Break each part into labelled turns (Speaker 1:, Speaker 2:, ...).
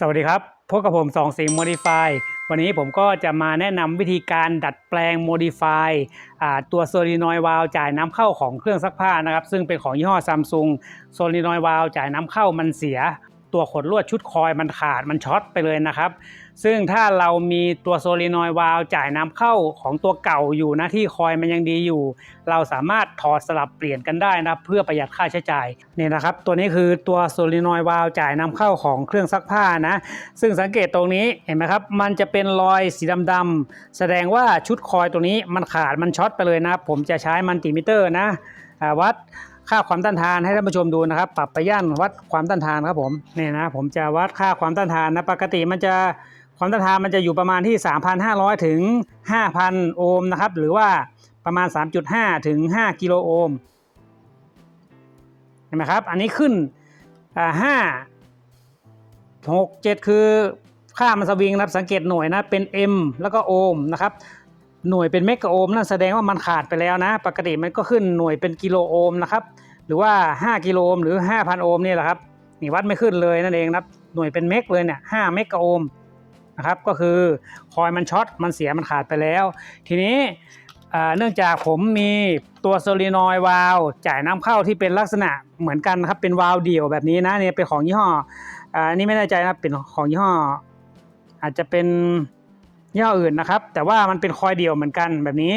Speaker 1: สวัสดีครับ พบกับผมสองสิง Modify วันนี้ผมก็จะมาแนะนำวิธีการดัดแปลง Modify ตัวโซลินอยวาลจ่ายน้ำเข้าของเครื่องซักผ้านะครับ ซึ่งเป็นของยี่ห้อซัมซุงโซลินอยวาลจ่ายน้ำเข้ามันเสีย ตัวขดลวดชุดคอยมันขาดมันช็อตไปเลยนะครับ ซึ่งถ้าเรามีตัวโซลินอยวาลจ่ายน้ำเข้าของตัวเก่าอยู่นะที่คอยมันยังดีอยู่ เราสามารถถอดสลับเปลี่ยนกันได้นะเพื่อประหยัดค่าใช้จ่ายนี่นะครับ ตัวนี้คือตัวโซลินอยวาลจ่ายน้ำเข้าของเครื่องซักผ้านะ ซึ่งสังเกตตรงนี้เห็นไหมครับ มันจะเป็นรอยสีดำๆแสดงว่าชุดคอยตัวนี้มันขาดมันช็อตไปเลยนะผมจะใช้มันติมิเตอร์นะวัด ค่าความต้านทานให้ท่านผู้ชมดูนะครับ ปรับไปย่านวัดความต้านทานครับผมนี่นะผมจะวัดค่าความต้านทานนะปกติมันจะความต้านทานมันจะอยู่ประมาณที่ 3,500 ถึง 5,000 โอห์มนะครับ หรือว่าประมาณ 3.5 ถึง 5 กิโลโอห์มเห็นไหมครับ อันนี้ขึ้นห้าหกเจ็ดคือค่ามันสวิงนะครับ สังเกตหน่วยนะ เป็น M แล้วก็โอห์มนะครับ หน่วยเป็นเมกะโอห์มนั่นแสดงว่ามันขาดไปแล้วนะ ปกติมันก็ขึ้นหน่วยเป็นกิโลโอห์มนะครับ หรือว่า 5 กิโลโอห์มหรือ 5,000 โอห์มนี่แหละครับนี่วัดไม่ขึ้นเลยนั่นเองนะครับหน่วยเป็นเมกเลยเนี่ย5เมกะโอห์มนะครับ ก็คือคอยมันช็อตมันเสียมันขาดไปแล้ว ทีนี้เนื่องจากผมมีตัวโซลินอยวาลจ่ายน้ำเข้าที่เป็นลักษณะเหมือนกันนะครับเป็นวาลเดี่ยวแบบนี้นะเนี่ยเป็นของยี่ห้ออ่าอันนี้ไม่แน่ใจนะเป็นของยี่ห้อ อาจจะเป็น ยี่ห้ออื่นนะครับ แต่ว่ามันเป็นคอยเดี่ยวเหมือนกันแบบนี้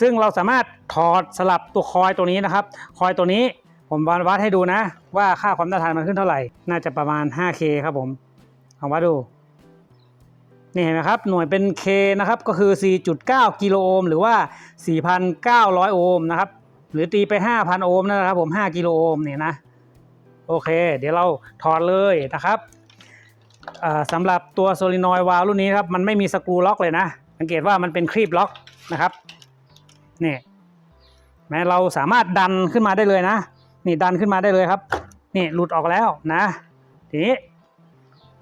Speaker 1: ซึ่งเราสามารถถอดสลับตัวคอยตัวนี้นะครับ คอยตัวนี้ผมวัดให้ดูนะ ว่าค่าความต้านทานมันขึ้นเท่าไหร่ น่าจะประมาณ 5K ครับผมลองวัดดู นี่เห็นไหมครับ หน่วยเป็น K นะครับ ก็คือ 4.9 กิโลโอห์มหรือว่า 4,900 โอห์มนะครับ หรือตีไป 5,000 โอห์มนะครับผม 5 กิโลโอห์มเนี่ยนะ โอเค เดี๋ยวเราถอดเลยนะครับ สำหรับตัวโซลินอยวาล์วรุ่นนี้ครับมันไม่มีสกรูล็อกเลยนะ สังเกตว่ามันเป็นครีบล็อกนะครับนี่แม้เราสามารถดันขึ้นมาได้เลยนะ นี่ดันขึ้นมาได้เลยครับ นี่หลุดออกแล้วนะ ทีนี้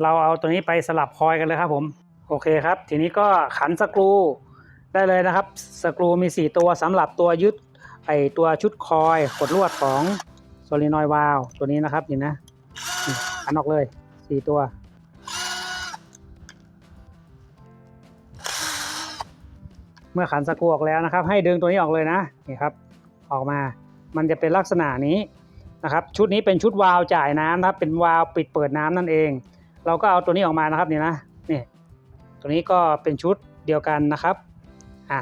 Speaker 1: เราเอาตัวนี้ไปสลับคอยกันเลยครับผมโอเคครับ ทีนี้ก็ขันสกรูได้เลยนะครับ สกรูมี 4 ตัวสำหรับตัวยึดไอตัวชุดคอยขดลวดของโซลินอยวาลตัวนี้นะครับนี่นะนี่ขันออกเลย 4 ตัว เมื่อขันสกรูออกแล้วนะครับ ให้ดึงตัวนี้ออกเลยนะนี่ครับออกมามันจะเป็นลักษณะนี้นะครับชุดนี้เป็นชุดวาล์วจ่ายน้ำนะครับเป็นวาล์วปิดเปิดน้ำนั่นเอง เราก็เอาตัวนี้ออกมานะครับนี่นะนี่ตัวนี้ก็เป็นชุดเดียวกันนะครับอะ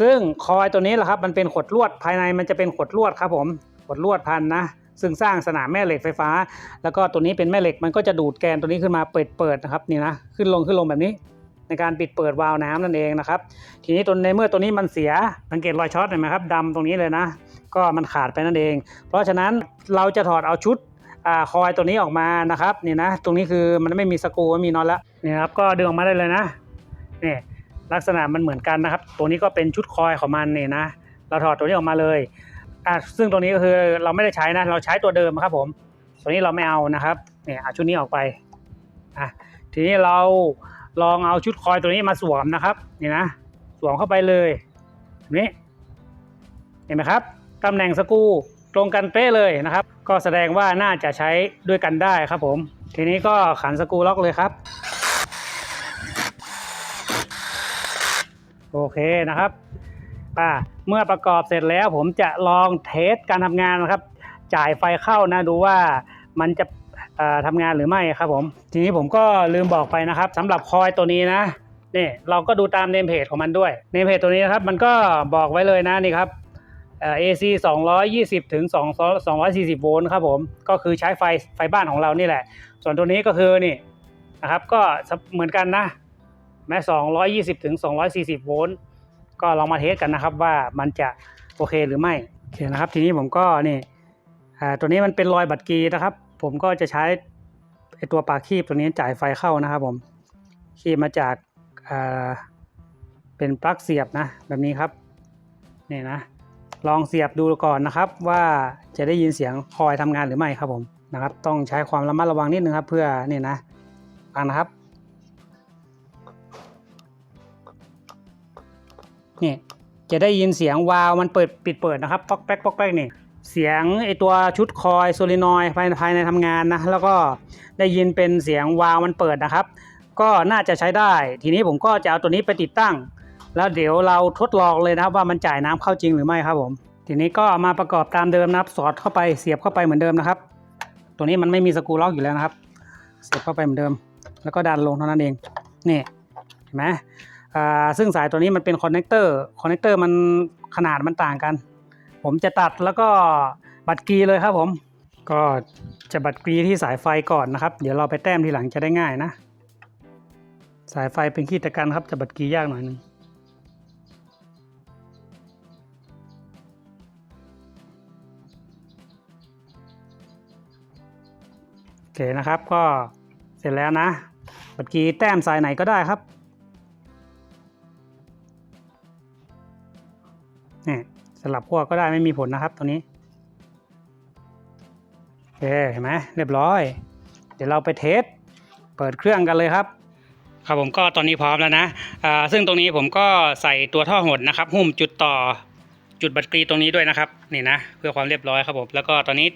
Speaker 1: ซึ่งคอยตัวนี้แหละครับมันเป็นขดลวดภายในมันจะเป็นขดลวดครับผมขดลวดพันนะซึ่งสร้างสนามแม่เหล็กไฟฟ้า แล้วก็ตัวนี้เป็นแม่เหล็กมันก็จะดูดแกนตัวนี้ขึ้นมาเปิดเปิดนะครับนี่นะขึ้นลงขึ้นลงแบบนี้ ในการปิดเปิดวาล์วน้ำนั่นเองนะครับ ทีนี้ตัวในเมื่อตัวนี้มันเสียสังเกตรอยช็อตเห็นไหมครับดำตรงนี้เลยนะ ก็มันขาดไปนั่นเอง เพราะฉะนั้นเราจะถอดเอาชุดอคอยตัวนี้ออกมานะครับนี่นะตรงนี้คือมันไม่มีสกูไม่มีน็อตแล้วนี่นะครับก็ดึงออกมาได้เลยนะนี่ลักษณะมันเหมือนกันนะครับ ตัวนี้ก็เป็นชุดคอยของมันนี่นะ เราถอดตัวนี้ออกมาเลยอะซึ่งตัวนี้ก็คือเราไม่ได้ใช้นะ เราใช้ตัวเดิมครับผม ตัวนี้เราไม่เอานะครับเนี่ยเอาชุดนี้ออกไปอะทีนี้เรา ลองเอาชุดคอยตัวนี้มาสวมนะครับนี่นะสวมเข้าไปเลยแบบนี้เห็นไหมครับตำแหน่งสกูตรงกันเป๊ะเลยนะครับ ก็แสดงว่าน่าจะใช้ด้วยกันได้ครับผม ทีนี้ก็ขันสกูล็อกเลยครับ โอเคนะครับอ่าเมื่อประกอบเสร็จแล้วผมจะลองเทสการทำงานนะครับ จ่ายไฟเข้านะดูว่ามันจะ ทำงานหรือไม่ครับผม ทีนี้ผมก็ลืมบอกไปนะครับสำหรับคอยตัวนี้นะนี่เราก็ดูตามเนมเพจของมันด้วยเนมเพจตัวนี้นะครับมันก็บอกไว้เลยนะนี่ครับเอ่อ AC 220ถึง2 240 โวลต์ครับผม ก็คือใช้ไฟไฟบ้านของเรานี่แหละ ส่วนตัวนี้ก็คือนี่นะครับก็เหมือนกันนะแม้220ถึง240 โวลต์ก็ลองมาเทสกันนะครับว่ามันจะโอเคหรือไม่โอเคนะครับ ทีนี้ผมก็นี่ตัวนี้มันเป็นรอยบัตรกีนะครับ ผมก็จะใช้ไอตัวปากคีบตัวนี้จ่ายไฟเข้านะครับผมคีบมาจากเป็นปลั๊กเสียบนะแบบนี้ครับนี่นะลองเสียบดูก่อนนะครับ ว่าจะได้ยินเสียงคอยทำงานหรือไม่ครับผมนะครับ ต้องใช้ความระมัดระวังนิดนึงครับ เพื่อนี่นะฟังนะครับนี่จะได้ยินเสียงวาล์วมันเปิดปิดเปิดนะครับป๊อกแป๊กป๊อกแป๊กนี่ เสียงไอตัวชุดคอยโซลินอยภายภายในทำงานนะแล้วก็ได้ยินเป็นเสียงวาวมันเปิดนะครับ ก็น่าจะใช้ได้ ทีนี้ผมก็จะเอาตัวนี้ไปติดตั้ง แล้วเดี๋ยวเราทดลองเลยนะครับว่ามันจ่ายน้ำเข้าจริงหรือไม่ครับผม ทีนี้ก็เอามาประกอบตามเดิมนะครับ สอดเข้าไปเสียบเข้าไปเหมือนเดิมนะครับ ตัวนี้มันไม่มีสกรูล็อกอยู่แล้วนะครับ เสียบเข้าไปเหมือนเดิม แล้วก็ดันลงเท่านั้นเองนี่เห็นไหมอ่าซึ่งสายตัวนี้มันเป็นคอนเนคเตอร์คอนเนคเตอร์มันขนาดมันต่างกัน ผมจะตัดแล้วก็บัตรกรีเลยครับผม ก็จะบัตรกรีที่สายไฟก่อนนะครับ เดี๋ยวเราไปแต้มทีหลังจะได้ง่ายนะ สายไฟเป็นขี้ตะกันครับจะบัตรกรียากหน่อยนึงโอเคนะครับก็เสร็จแล้วนะบัตรกีแต้มสายไหนก็ได้ครับ ลับขั้วก็ได้ไม่มีผลนะครับตัวนี้โอเคเห็นไหมเรียบร้อย เดี๋ยวเราไปเทสเปิดเครื่องกันเลยครับครับผมก็ตอนนี้พร้อมแล้วนะซึ่งตรงนี้ผมก็ใส่ตัวท่อหดนะครับ หุ้มจุดต่อจุดบัตรกรีตรงนี้ด้วยนะครับนี่นะเพื่อความเรียบร้อยครับผมแล้วก็ตอนนี้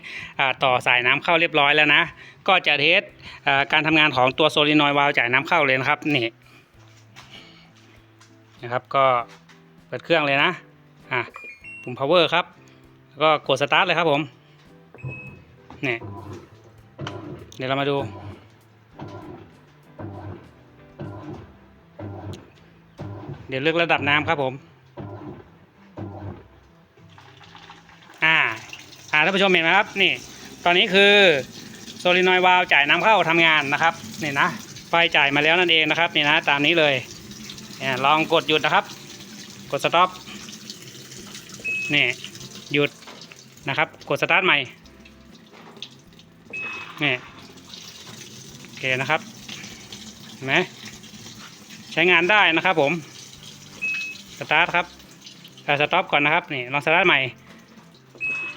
Speaker 1: ต่อสายน้ำเข้าเรียบร้อยแล้วนะ ก็จะเทสการทำงานของตัวโซลินอยด์วาล์วจ่ายน้ำเข้าเลยนะครับนี่นะครับก็เปิดเครื่องเลยนะอะ ปุ่ม power ครับ แล้วก็กด start เลยครับผม นี่ เดี๋ยวเรามาดู เดี๋ยวเลือกระดับน้ำครับผม อ่า อ่าท่านผู้ชมเห็นไหมครับ นี่ ตอนนี้คือโซลินอยด์วาล์วจ่ายน้ำเข้าทำงานนะครับ นี่นะ ไฟจ่ายมาแล้วนั่นเองนะครับ นี่นะ ตามนี้เลยเนี่ยลองกดหยุดนะครับ กดสต็อป นี่หยุดนะครับ กดสตาร์ทใหม่นี่โอเคนะครับเห็นไหมใช้งานได้นะครับผมสตาร์ทครับแต่สต็อปก่อนนะครับนี่ลองสตาร์ทใหม่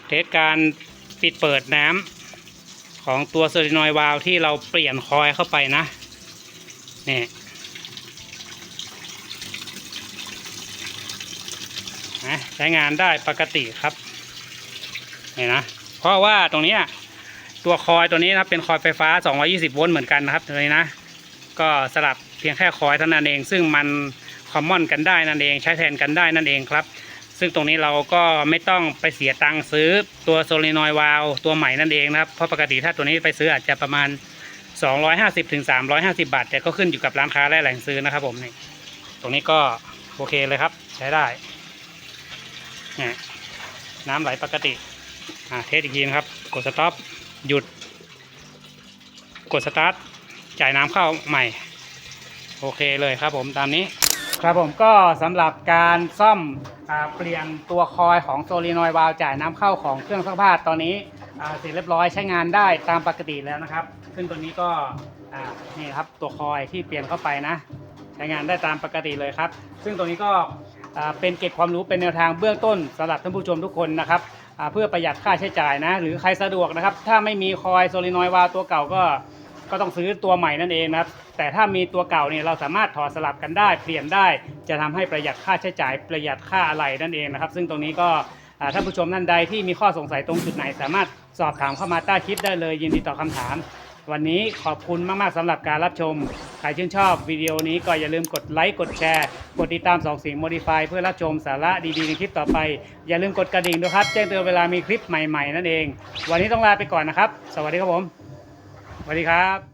Speaker 1: เทสการปิดเปิดน้ำของตัวโซลินอยด์วาล์วที่เราเปลี่ยนคอยเข้าไปนะนี่ นะใช้งานได้ปกติครับนี่นะเพราะว่าตรงนี้ตัวคอยตัวนี้นะครับเป็นคอยไฟฟ้า 220 โวลต์เหมือนกันนะครับตัวนี้นะก็สลับเพียงแค่คอยเท่านั้นเอง ซึ่งมันคอมมอนกันได้นั่นเอง ใช้แทนกันได้นั่นเองครับ ซึ่งตรงนี้เราก็ไม่ต้องไปเสียตังค์ซื้อตัวโซลินอยด์วาลตัวใหม่นั่นเองนะครับเพราะปกติถ้าตัวนี้ไปซื้ออาจจะประมาณ 250ถึง350 บาท แต่ก็ขึ้นอยู่กับร้านค้าและแหล่งซื้อนะครับผมนี่ตรงนี้ก็โอเคเลยครับ ใช้ได้ น้ำไหลปกติ อ่าเทสอีกทีนะครับ กดสต็อปหยุด กดสตาร์ทจ่ายน้ำเข้าใหม่ โอเคเลยครับผมตามนี้ ครับผมก็สำหรับการซ่อมอเปลี่ยนตัวคอยของโซลินอยด์วาล์วจ่ายน้ำเข้าของเครื่องซักผ้าตอนนี้เสร็จเรียบร้อยใช้งานได้ตามปกติแล้วนะครับ ซึ่งตัวนี้ก็นี่ครับตัวคอยที่เปลี่ยนเข้าไปนะ ใช้งานได้ตามปกติเลยครับ ซึ่งตรงนี้ก็ เป็นเก็บความรู้เป็นแนวทางเบื้องต้นสำหรับท่านผู้ชมทุกคนนะครับเพื่อประหยัดค่าใช้จ่ายนะ หรือใครสะดวกนะครับ ถ้าไม่มีคอยโซลินอยวาตัวเก่าก็ก็ต้องซื้อตัวใหม่นั่นเองนะครับ แต่ถ้ามีตัวเก่าเนี่ยเราสามารถถอดสลับกันได้ เปลี่ยนได้จะทำให้ประหยัดค่าใช้จ่ายประหยัดค่าอะไหล่นั่นเองนะครับ ซึ่งตรงนี้ก็ท่านผู้ชมท่านใดที่มีข้อสงสัยตรงจุดไหน สามารถสอบถามเข้ามาใต้คลิปได้เลยยินดีตอบคำถาม วันนี้ขอบคุณมากๆสำหรับการรับชม ใครชื่นชอบวิดีโอนี้ก็อย่าลืมกดไลค์ กดแชร์ กดติดตามสองสิ่ง Modify เพื่อรับชมสาระดีๆในคลิปต่อไป อย่าลืมกดกระดิ่งด้วยครับ แจ้งเตือนเวลามีคลิปใหม่ๆนั่นเอง วันนี้ต้องลาไปก่อนนะครับ สวัสดีครับผม สวัสดีครับ